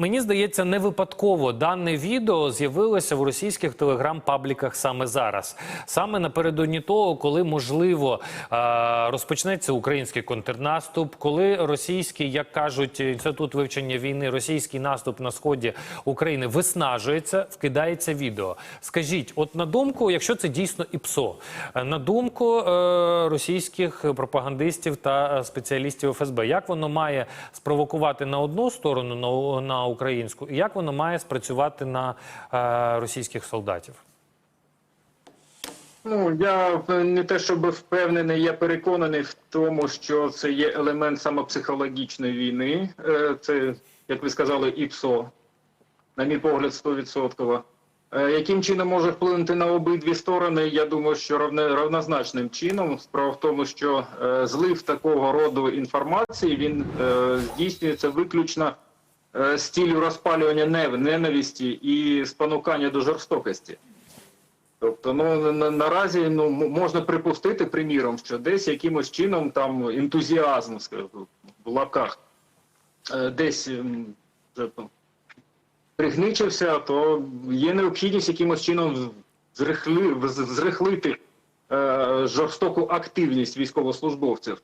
мені здається, не випадково дане відео з'явилося в російських телеграм-пабліках саме зараз, саме напередодні того, коли можливо е, розпочнеться український контрнаступ, коли російський, як кажуть, інститут вивчення війни, російський наступ на сході України виснажується, вкидається відео. Скажіть, от на думку, якщо це дійсно ІПСО, е, на думку е, російських пропагандистів та спеціалістів ФСБ, як воно має спровокувати на одну сторону на, на українську, і як воно має спрацювати на е, російських солдатів? Ну я не те, щоб впевнений, я переконаний в тому, що це є елемент самопсихологічної війни. Е, Це, як ви сказали, ІПСО, на мій погляд, 100%. Е, Яким чином може вплинути на обидві сторони? Я думаю, що равне, равнозначним чином. Справа в тому, що е, злив такого роду інформації він здійснюється виключно з ціллю розпалювання ненависті і спонукання до жорстокості. Тобто, ну на, наразі ну можна припустити, приміром, що десь якимось чином там ентузіазм в лапках е, десь пригничився, то є необхідність якимось чином зрихли, зрихлити е, жорстоку активність військовослужбовців.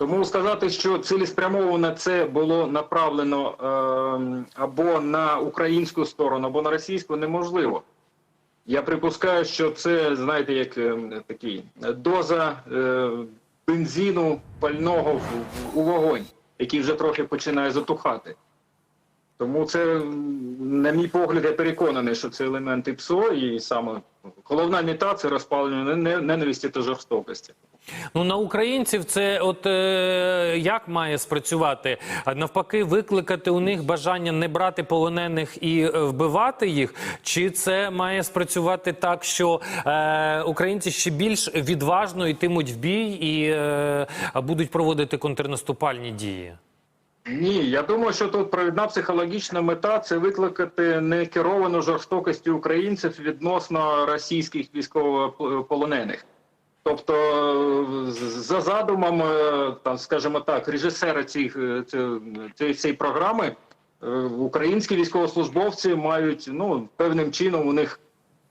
Тому сказати, що цілеспрямовано це було направлено е, або на українську сторону, або на російську, неможливо. Я припускаю, що це, знаєте, як е, такий доза е, бензину пального в, в- у вогонь, який вже трохи починає затухати. Тому це, на мій погляд, я переконаний, що це елементи ПСО, і саме головна мета це розпалення не- ненависті та жорстокості. Ну на українців це от е, як має спрацювати? Навпаки, викликати у них бажання не брати полонених і е, вбивати їх? Чи це має спрацювати так, що е, українці ще більш відважно йтимуть в бій і е, будуть проводити контрнаступальні дії? Ні, я думаю, що тут провідна психологічна мета це викликати некеровану жорстокості українців відносно російських військовополонених. Тобто, за задумом, е, там, скажімо так, режисера цих, е, цієї, цієї програми, е, українські військовослужбовці мають ну, певним чином у них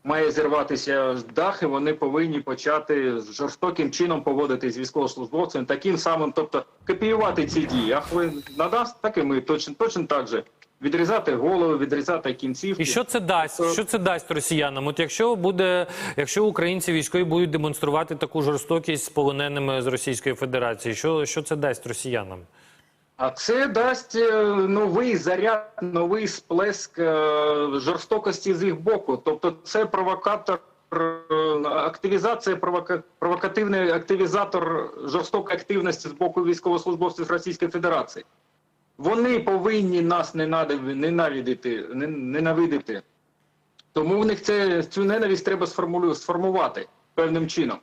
має зірватися дах, і вони повинні почати жорстоким чином поводитись з військовослужбовцями, таким самим, тобто копіювати ці дії. А ви надасть, так і ми точно, точно так же. Відрізати голови, відрізати кінцівки. І що це дасть? Що це дасть росіянам? От якщо буде, якщо українці військові будуть демонструвати таку жорстокість з полоненими з Російської Федерації, що, що це дасть росіянам? А це дасть е, новий заряд, новий сплеск е, жорстокості з їх боку. Тобто, це провокатор, е, активізація, провока, провокативний активізатор жорстокої активності з боку військовослужбовців Російської Федерації. Вони повинні нас ненавидити, ненавидити. Тому в них це, цю ненависть треба сформулю- сформувати певним чином.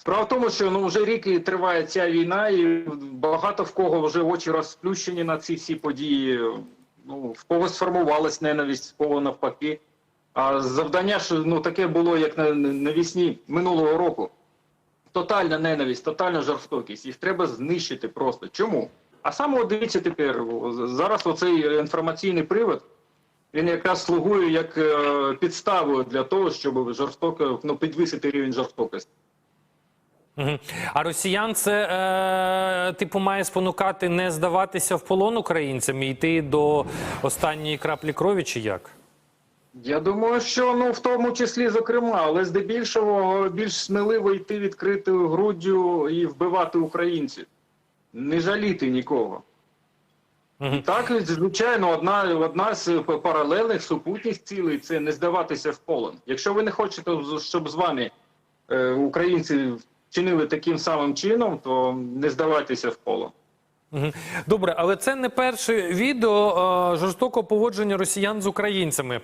Справа в тому, що ну вже рік триває ця війна, і багато в кого вже очі розплющені на ці всі події. Ну в кого сформувалась ненависть, в кого навпаки. А завдання ж ну таке було, як на, навісні минулого року. Тотальна ненависть, тотальна жорстокість. Їх треба знищити просто. Чому? А саме дивіться тепер, зараз оцей інформаційний привод, він якраз слугує як е, підставою для того, щоб жорстоко ну, підвисити рівень жорстокості. А росіян це е, типу має спонукати не здаватися в полон українцям і йти до останньої краплі крові, чи як? Я думаю, що ну в тому числі зокрема, але здебільшого більш сміливо йти відкритою груддю і вбивати українців, не жаліти нікого. Мгм. Так, звичайно, одна, одна з паралельних супутніх цілей це не здаватися в полон. Якщо ви не хочете, щоб з вами е, українці чинили таким самим чином, то не здавайтеся в коло, Добре, але це не перше відео жорстокого поводження росіян з українцями.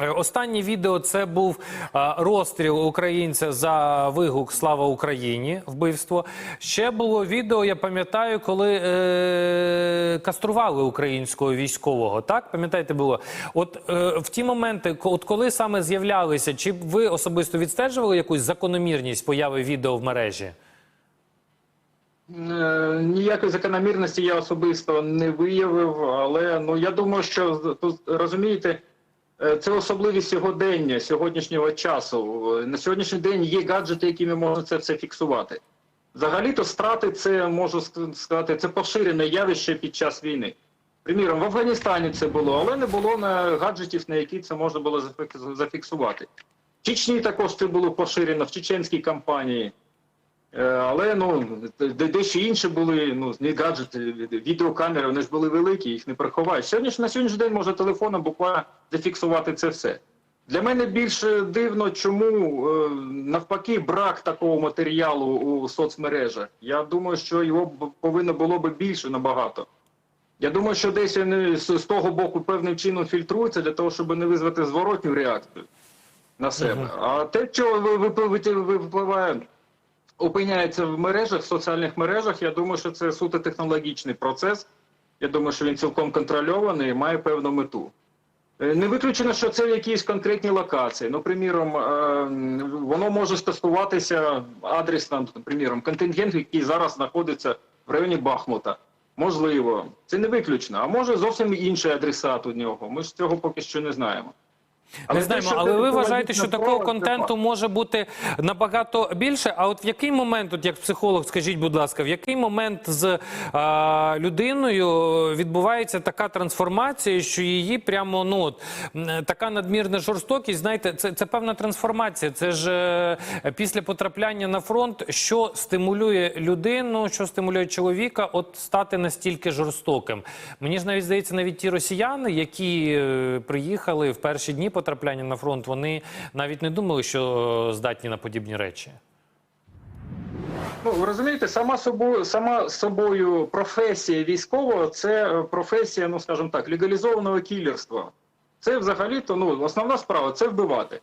Останнє відео це був розстріл українця за вигук Слава Україні, вбивство. Ще було відео, я пам'ятаю, коли е, кастрували українського військового. Так, пам'ятаєте, було? От е, в ті моменти, от коли саме з'являлися, чи ви особисто відстежували якусь закономірність появи відео в мережі? Е, Ніякої закономірності я особисто не виявив, але ну я думаю, що розумієте, це особливість сьогодення, сьогоднішнього часу. Е, На сьогоднішній день є гаджети, якими можна це все фіксувати. Взагалі-то страти це можу ск- сказати, це поширене явище під час війни. Приміром, в Афганістані це було, але не було на гаджетів, на які це можна було зафік- зафіксувати. В Чечні також це було поширено в чеченській кампанії. Е, Але ну де- дещо інші були ну гаджети, відеокамери, вони ж були великі, їх не приховаєш. Сьогодні ж на сьогоднішній день можна телефоном буквально зафіксувати це все. Для мене більше дивно, чому е, навпаки брак такого матеріалу у соцмережах. Я думаю, що його повинно було би більше набагато. Я думаю, що десь вони з, того боку певним чином фільтруються для того, щоб не визвати зворотню реакцію на себе. А те, що ви- ви- ви- ви- випливає опиняється в мережах, в соціальних мережах, я думаю, що це суто технологічний процес. Я думаю, що він цілком контрольований і має певну мету. Е, Не виключено, що це в якісь конкретні локації. Ну, приміром, е, воно може стосуватися адресно, приміром, контингент, який зараз знаходиться в районі Бахмута. Можливо, це не виключно. А може зовсім інший адресат у нього. Ми ж цього поки що не знаємо. Не знаємо, але ви вважаєте, що такого контенту може бути набагато більше? А от в який момент, от як психолог, скажіть, будь ласка, в який момент з а, людиною відбувається така трансформація, що її прямо ну от, така надмірна жорстокість? Знаєте, це, це певна трансформація. Це ж е, після потрапляння на фронт, що стимулює людину, що стимулює чоловіка, от стати настільки жорстоким. Мені ж навіть здається, навіть ті росіяни, які е, приїхали в перші дні потрапляння на фронт, вони навіть не думали, що е, здатні на подібні речі. Ну, ви розумієте, сама собою, сама собою професія військового це е, професія, ну скажімо так, легалізованого кілерства. Це взагалі-то ну, основна справа це вбивати.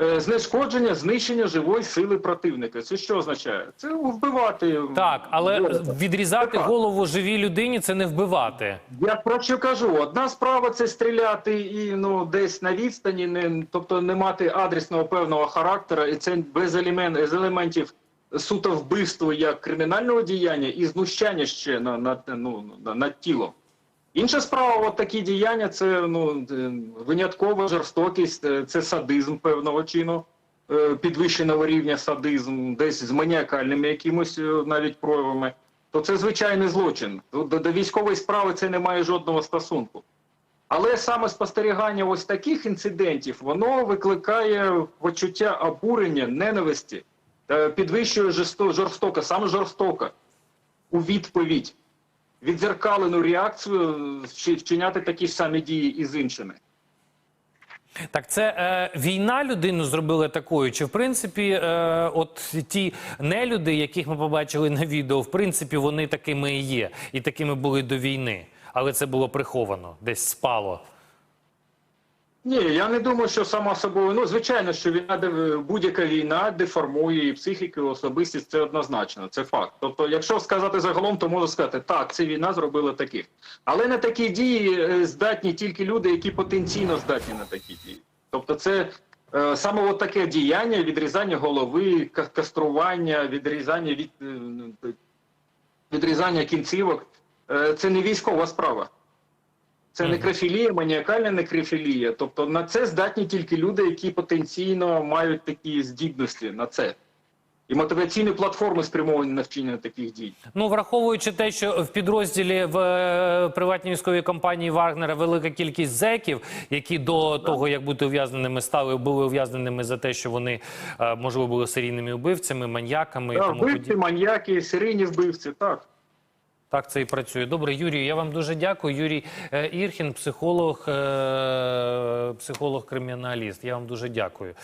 Е, Знешкодження, знищення живої сили противника. Це що означає? Це вбивати. Так, але ворога. відрізати так. голову живій людині це не вбивати. Я про що кажу? Одна справа це стріляти і ну десь на відстані, не тобто не мати адресного певного характера, і це без елемент з елементів суто вбивства як кримінального діяння і знущання ще на над, ну, на- над тілом. Інша справа, от такі діяння, це ну е, виняткова жорстокість, е, це садизм певного чину, е, підвищеного рівня садизм, десь з маніакальними якимось навіть проявами то це звичайний злочин. До, до, військової справи це не має жодного стосунку. Але саме спостерігання ось таких інцидентів, воно викликає почуття обурення, ненависті, підвищує жорсто- жорстоко, саме жорстоко, у відповідь, відзеркалену реакцію вчиняти такі ж самі дії і з іншими. Так, це е, війна людину зробила такою, чи в принципі, е, от ті нелюди, яких ми побачили на відео, в принципі, вони такими і є, і такими були до війни, але це було приховано, десь спало. Ні, я не думаю, що сама собою. Ну, звичайно, що війна будь-яка війна деформує і психіку, і особистість це однозначно, це факт. Тобто, якщо сказати загалом, то можу сказати, так, це війна зробила таких. Але на такі дії е, здатні тільки люди, які потенційно здатні на такі дії. Тобто, це е, саме от таке діяння, відрізання голови, кастрування, відрізання від е, ну, відрізання кінцівок. Е, це не військова справа. Це некрофілія, маніакальна некрофілія. Тобто на це здатні тільки люди, які потенційно мають такі здібності на це. І мотиваційні платформи спрямовані на вчинення таких дій. Ну, враховуючи те, що в підрозділі в е, приватній військовій компанії Вагнера велика кількість зеків, які до того, як бути ув'язненими, стали були ув'язненими за те, що вони е, можливо були серійними вбивцями, маньяками і Так, тому вбивці, маньяки, серійні вбивці, так. Так це і працює. Добре, Юрій, я вам дуже дякую. Юрій е, Ірхін, психолог, е, психолог-криміналіст. Я вам дуже дякую.